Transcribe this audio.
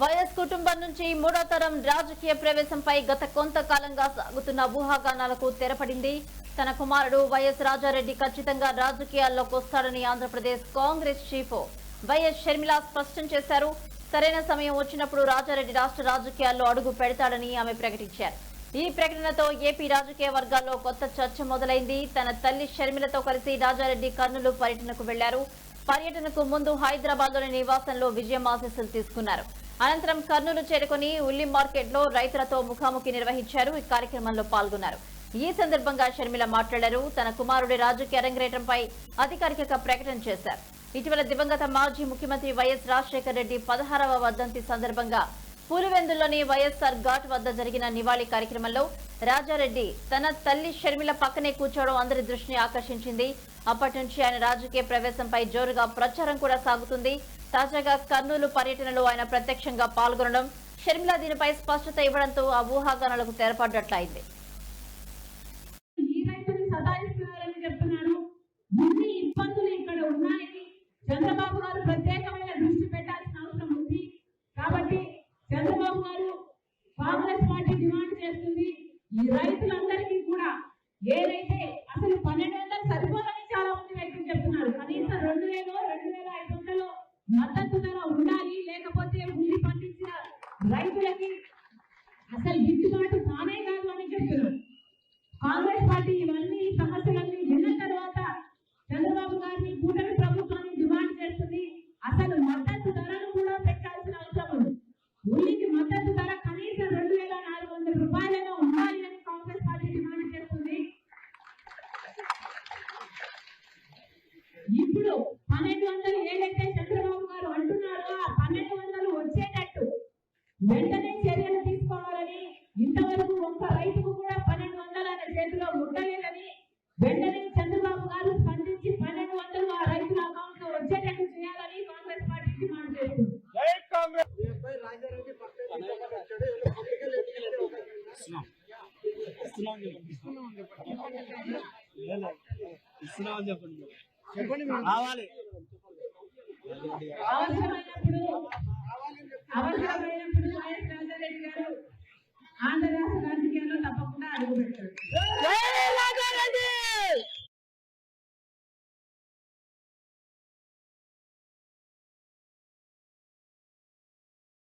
YS కుటుంబం నుంచి మూడో తరం రాజకీయ ప్రవేశంపై గత కొంతకాలంగా సాగుతున్న ఊహాగానాలకు తెరపడింది. తన కుమారుడు వైఎస్ రాజారెడ్డి ఖచ్చితంగా రాజకీయాల్లోకి వస్తాడని ఆంధ్రప్రదేశ్ కాంగ్రెస్ చీఫ్ వైఎస్ షర్మిల స్పష్టం చేశారు. సరైన సమయం వచ్చినప్పుడు రాజారెడ్డి రాష్ట్ర రాజకీయాల్లో అడుగు పెడతాడని ఆమె ప్రకటించారు. ఈ ప్రకటనతో ఏపీ రాజకీయ వర్గాల్లో కొత్త చర్చ మొదలైంది. తన తల్లి షర్మిలతో కలిసి రాజారెడ్డి కర్నూలు పర్యటనకు వెళ్ళారు. పర్యటనకు ముందు హైదరాబాద్లోని నివాసంలో విజయం ఆశీస్సులు తీసుకున్నారు. అనంతరం కర్నూలు చేరుకుని ఉల్లి మార్కెట్లో రైతులతో ముఖాముఖి నిర్వహించారు. ఈ కార్యక్రమంలో పాల్గొన్నారు. ఈ సందర్భంగా షర్మిల మాట్లాడారు. తన కుమారుడి రాజకీయ అరంగేటంపై అధికారిక ప్రకటన చేశారు. ఇటీవల దివంగత మాజీ ముఖ్యమంత్రి వైఎస్ రాజశేఖర రెడ్డి పదహారవ వర్ధంతి సందర్భంగా పులివెందుల్లోని వైఎస్ఆర్ ఘాట్ వద్ద జరిగిన నివాళి కార్యక్రమంలో రాజారెడ్డి తన తల్లి షర్మిల పక్కనే కూర్చోవడం అందరి దృష్టిని ఆకర్షించింది. అప్పటి నుంచి ఆయన రాజకీయ ప్రవేశంపై జోరుగా ప్రచారం కూడా సాగుతుంది. తాజాగా కర్నూలు పర్యటనలో ఆయన ప్రత్యక్షంగా పాల్గొనడం షర్మిల దీనిపై స్పష్టత ఇవ్వడంతో ఆ ఊహాగానాలకు తెరపడ్డట్లయింది. ఇక్కడ చంద్రబాబు గారు ప్రత్యేకమైన దృష్టి పెట్టాల్సిన అవసరం ఉంది. కాబట్టి చంద్రబాబు గారు కాంగ్రెస్ పార్టీ డిమాండ్ చేస్తుంది. ఈ రైతులందరికీ కూడా ఏదైతే అసలు పన్నెండు వందలు సరిపోదని చాలా మంది వ్యక్తులు చెప్తున్నారు. కనీసం రెండు వేలు రెండు వేల ఐదు మద్దతు ధర ఉండాలి లేకపోతే ఉల్లి పండించిన రైతులకి అసలు గిట్టుబాటు కానే కాదు అని చెప్తున్నారు. కాంగ్రెస్ పార్టీ ఇవన్నీ సమస్యలన్నీ విన్న తర్వాత చంద్రబాబు గారిని కూటమి ప్రభుత్వాన్ని డిమాండ్ చేస్తుంది. అసలు మద్దతు ధరను కూడా పెట్టాల్సిన అవసరం ఉంది. ఉల్లికి మద్దతు ధర కనీసం రెండు వేల నాలుగు వందల రూపాయలుగా ఉండాలి అని కాంగ్రెస్ పార్టీ డిమాండ్ చేస్తుంది. ఇప్పుడు పన్నెండు వందలు ఏదైతే చేతిలో ముట్టలేదని వెంటనే చంద్రబాబు గారు స్పందించి పన్నెండు వందలు ఆ రైతుల అకౌంట్లో వచ్చేటట్టు చేయాలని కాంగ్రెస్ పార్టీ డిమాండ్ చేస్తుంది జై కాంగ్రెస్! ఇస్తున్నామని చెప్పండి చెప్పండి రావాలి అవసరమైనప్పుడు అవసరమైనప్పుడు